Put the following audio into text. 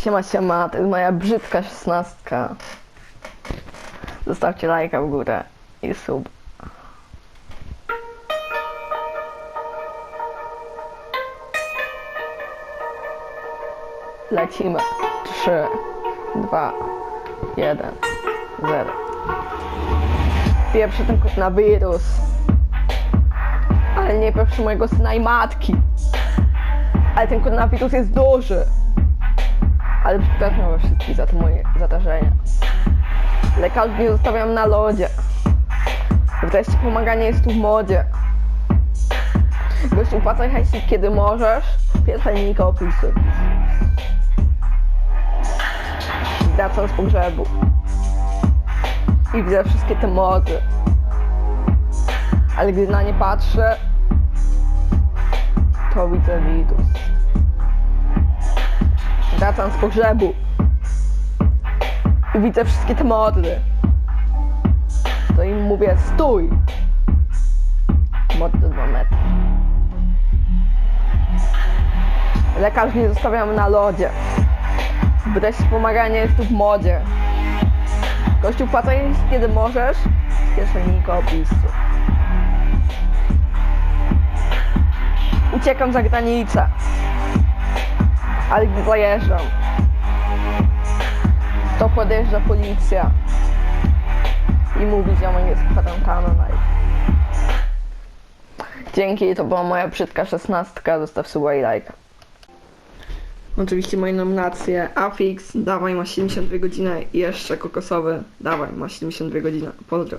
Siema, siema, to jest moja brzydka szesnastka. Zostawcie lajka w górę i sub. Lecimy. 3, 2, 1, 0. Pierwszy ten koronawirus. Ale nie pierwszy mojego syna i matki. Ale ten koronawirus jest duży. Ale przepraszam was wszystkich za te moje zadarzenia. Lekarzy nie zostawiam na lodzie. Wreszcie pomaganie jest tu w modzie. Gościu, płacaj hajsik kiedy możesz. Pierwsza linijka opisu. Wracam z pogrzebu. I widzę wszystkie te mody. Ale gdy na nie patrzę, to widzę wirus. Wracam z pogrzebu. I widzę wszystkie te mody. To im mówię stój. Mody 2 metry. Lekarz nie zostawiamy na lodzie. Wreszcie pomaganie jest tu w modzie. Kościół płacaj kiedy możesz. Pierwsza linijka opisu. Uciekam za granicę. Ale gdy zajeżdżam, to podjeżdża policja i mówi ziomek jest kwarantanna. Dzięki, to była moja brzydka szesnastka. Zostaw suba i lajka. Oczywiście moje nominacje. Afix, dawaj, ma 72 godziny i jeszcze kokosowy, dawaj, ma 72 godziny. Pozdro.